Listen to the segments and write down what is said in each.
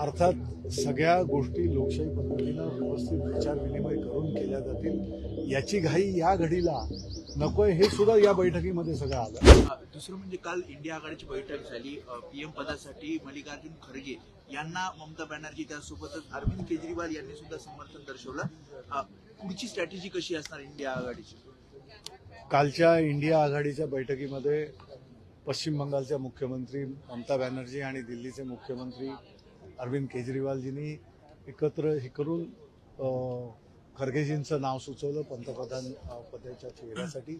अर्थात सगळ्या गोष्टी लोकशाही पद्धतीनं व्यवस्थित विचार विनिमय करून केल्या जातील. याची घाई या घडीला नकोय हे सुद्धा या बैठकीमध्ये सगळं आलं. दुसरं म्हणजे काल इंडिया आघाडीची बैठक झाली. पीएम पदासाठी मल्लिकार्जुन खरगे यांना ममता बॅनर्जी त्यासोबतच अरविंद केजरीवाल यांनी सुद्धा समर्थन दर्शवलं. पुढची स्ट्रॅटेजी कशी असणार इंडिया आघाडीची? कालच्या इंडिया आघाडीच्या बैठकीमध्ये पश्चिम बंगालच्या मुख्यमंत्री ममता बॅनर्जी आणि दिल्लीचे मुख्यमंत्री अरविंद केजरीवालजींनी एकत्र हे करून खरगेजींचं नाव सुचवलं पंतप्रधान पदाच्या चेहऱ्यासाठी.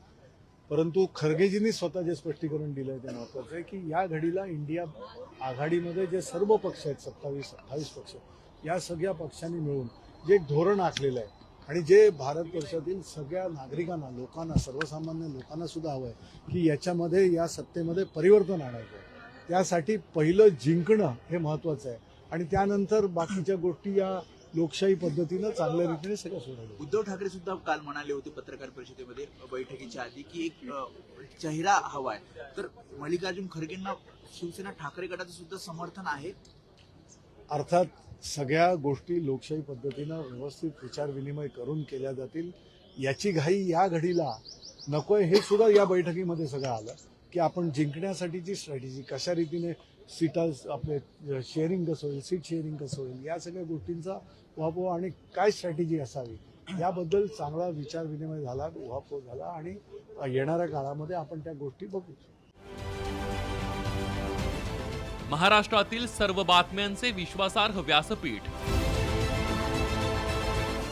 परंतु खरगेजींनी स्वतः जे स्पष्टीकरण दिलं ते महत्वाचं आहे की या घडीला इंडिया आघाडीमध्ये जे सर्व पक्ष आहेत सत्तावीस अठ्ठावीस पक्ष या सगळ्या पक्षांनी मिळून जे एक धोरण आखलेलं आहे आणि जे भारतवर्षातील सगळ्या नागरिकांना लोकांना सर्वसामान्य लोकांना सुद्धा हवं आहे की याच्यामध्ये या सत्तेमध्ये परिवर्तन आणायचं आहे. त्यासाठी पहिलं जिंकणं हे महत्वाचं आहे. आणि त्यानंतर बाकीच्या गोष्टी या लोकशाही पद्धतीनं चांगल्या रीतीने सगळ्या सोडवल्या. उद्धव ठाकरे सुद्धा काल म्हणाले होते पत्रकार परिषदेमध्ये बैठकीच्या आधी की एक चेहरा हवाय. तर मल्लिकार्जुन खरगेंना शिवसेना ठाकरे गटाचं सुद्धा समर्थन आहे? अर्थात सगळ्या गोष्टी लोकशाही पद्धतीनं व्यवस्थित विचार विनिमय करून केल्या जातील. याची घाई या घडीला नकोय हे सुद्धा या बैठकीमध्ये सगळं आलं. की आपण जिंकण्यासाठीची स्ट्रॅटेजी कशा रीतीने सीटा आपले शेअरिंग कसं होईल सीट शेअरिंग कसं होईल या सगळ्या गोष्टींचा उहापोह आणि काय स्ट्रॅटेजी असावी याबद्दल चांगला विचार विनिमय झाला उहापोह झाला आणि येणाऱ्या काळामध्ये आपण त्या गोष्टी बघू. महाराष्ट्रातील सर्व बातम्यांचे विश्वासार्ह व्यासपीठ.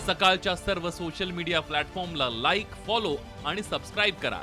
सकाळच्या सर्व सोशल मीडिया प्लॅटफॉर्मला लाईक फॉलो आणि सबस्क्राईब करा.